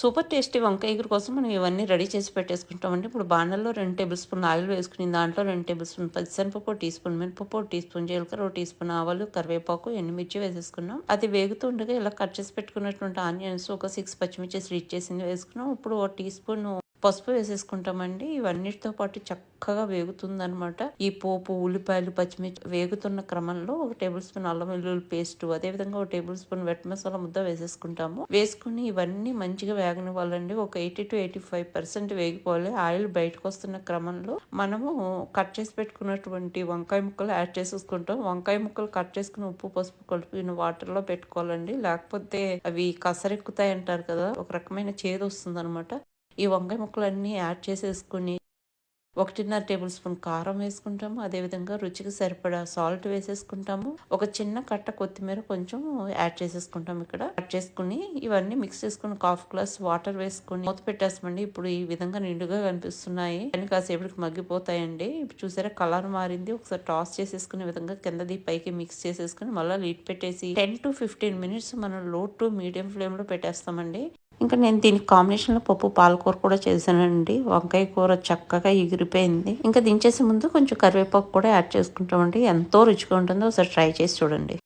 Super tasty వంకాయ ఎగురు కోసం మనం ఇవన్నీ రెడీ చేసి పెట్టేసుకుంటామండి. ఇప్పుడు బాణల్లో రెండు టేబుల్ స్పూన్ ఆయిల్ వేసుకుని దాంట్లో రెండు టేబుల్ స్పూన్ పచ్చిశనపప్పు టీ స్పూన్ మినపప్పు టీ స్పూన్ జీలకర్ర టీ స్పూన్ ఆవాలు కరివేపాకు ఎండుమిర్చి వేసేసుకున్నాం. అది వేగుతుండగా ఇలా కట్ చేసి పెట్టుకున్నటువంటి ఆనియన్స్ ఒక సిక్స్ పచ్చిమిర్చి స్వీట్ చేసింది వేసుకున్నాం. ఇప్పుడు ఒక టీ స్పూన్ పసుపు వేసేసుకుంటామండి. ఇవన్నిటితో పాటు చక్కగా వేగుతుందనమాట ఈ పోపు ఉల్లిపాయలు పచ్చిమిర్చి వేగుతున్న క్రమంలో ఒక టేబుల్ స్పూన్ అల్లం వెల్లుల్లి పేస్ట్ అదేవిధంగా ఒక టేబుల్ స్పూన్ వెట్ మసాలా ముద్ద వేసేసుకుంటాము. వేసుకుని ఇవన్నీ మంచిగా వేగనివ్వాలండి ఒక eighty to eighty five percent వేగిపోవాలి. Oil బయటకు వస్తున్న క్రమంలో మనము కట్ చేసి పెట్టుకున్నటువంటి వంకాయ ముక్కలు యాడ్ చేసేసుకుంటాం. వంకాయ ముక్కలు కట్ చేసుకుని ఉప్పు పసుపు కలిపిన వాటర్లో పెట్టుకోవాలండి. లేకపోతే అవి కసరెక్కుతాయి అంటారు కదా ఒక రకమైన చేదు వస్తుంది అనమాట ఈ వంకాయ ముక్కలన్నీ యాడ్ చేసేసుకుని ఒకటిన్నర టేబుల్ స్పూన్ కారం వేసుకుంటాము. అదేవిధంగా రుచికి సరిపడా సాల్ట్ వేసేసుకుంటాము. ఒక చిన్న కట్ట కొత్తిమీర కొంచెం యాడ్ చేసేసుకుంటాం ఇక్కడ. యాడ్ చేసుకుని ఇవన్నీ మిక్స్ చేసుకుని హాఫ్ గ్లాస్ వాటర్ వేసుకుని మూత పెట్టేస్తామండి. ఇప్పుడు ఈ విధంగా నిండుగా కనిపిస్తున్నాయి. కానీ కాసేపటికి మగ్గిపోతాయండి. చూసారా కలర్ మారింది. ఒకసారి టాస్ చేసేసుకునే విధంగా కిందది పైకి మిక్స్ చేసేసుకుని మళ్ళీ లీడ్ పెట్టేసి టెన్ టు ఫిఫ్టీన్ మినిట్స్ మనం లో టు మీడియం ఫ్లేమ్లో పెట్టేస్తామండి. ఇంకా నేను దీనికి కాంబినేషన్లో పప్పు పాలకూర కూడా చేశానండి. వంకాయ కూర చక్కగా ఎగిరిపోయింది. ఇంకా దించేసే ముందు కొంచెం కరివేపాకు కూడా యాడ్ చేసుకుంటామండి. ఎంతో రుచిగా ఉంటుందో ఒకసారి ట్రై చేసి చూడండి.